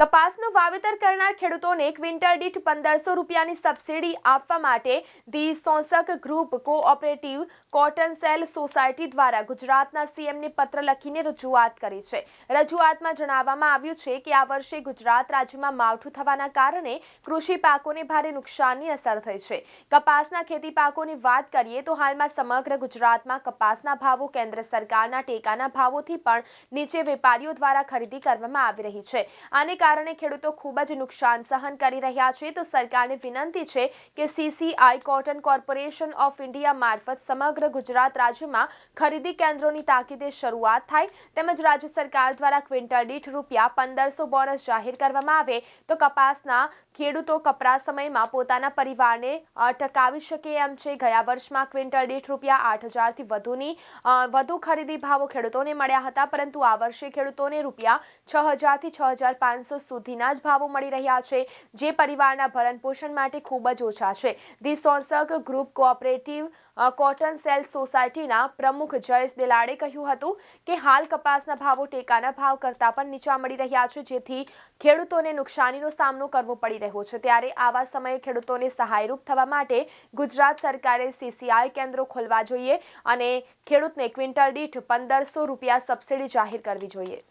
કપાસનું વાવેતર કરનાર ખેડૂતોને ક્વિન્ટલ દીઠ પંદરસો રૂપિયાની સબસિડી આપવા માટે the સોંસક group cooperative cotton sale society દ્વારા ગુજરાતના સીએમને પત્ર લખીને રજૂઆત કરી છે. રજૂઆતમાં જણાવવામાં આવ્યું છે કે આ વર્ષે ગુજરાત રાજ્યમાં માવઠું થવાના કારણે કૃષિ પાકોને ભારે નુકસાનની અસર થઈ છે. કપાસના ખેતી પાકોની વાત કરીએ તો હાલમાં સમગ્ર ગુજરાતમાં કપાસના ભાવો કેન્દ્ર સરકારના ટેકાના ભાવોથી પણ નીચે વેપારીઓ દ્વારા ખરીદી કરવામાં આવી રહી છે. આને કારણે ખેડૂતો ખૂબ જ નુકસાન સહન કરી રહ્યા છે, તો સરકારને વિનંતી છે કે CCI cotton corporation of India મારફત સમગ્ર ગુજરાત રાજ્યમાં ખરીદી કેન્દ્રોની તાકીદે શરૂઆત થાય, તેમજ રાજ્ય સરકાર દ્વારા ક્વિન્ટલ દીઠ રૂપિયા પંદરસો બોનસ જાહેર કરવામાં આવે, તો કપાસના ખેડૂતો કપરા સમયમાં પોતાના પરિવારને ટકાવી શકે એમ છે. ગયા વર્ષમાં ક્વિન્ટલ દીઠ રૂપિયા આઠ હજારથી વધુની વધુ ખરીદી ભાવો ખેડૂતોને મળ્યા હતા, પરંતુ આ વર્ષે ખેડૂતોને રૂપિયા છ હજારથી છ હજાર પાંચસો સુધીના જ ભાવો મળી રહ્યા છે, જે પરિવારના ભરણ પોષણ માટે ખૂબ જ ઓછા છે. ધી સોનસક ગ્રુપ કોઓપરેટિવ કોટન સેલ સોસાયટીના પ્રમુખ જયેશ દેલાડે કહ્યું હતું કે હાલ કપાસના ભાવો ટેકાના ભાવ કરતાં પણ નીચા મળી રહ્યા છે, જેથી ખેડૂતોને નુકસાનીનો સામનો કરવો પડી રહ્યો છે. ત્યારે આવા સમયે ખેડૂતોને સહાયરૂપ થવા માટે ગુજરાત સરકારે સીસીઆઈ કેન્દ્રો ખોલવા જોઈએ અને ખેડૂતને ક્વિન્ટલ દીઠ પંદરસો રૂપિયા સબસિડી જાહેર કરવી જોઈએ.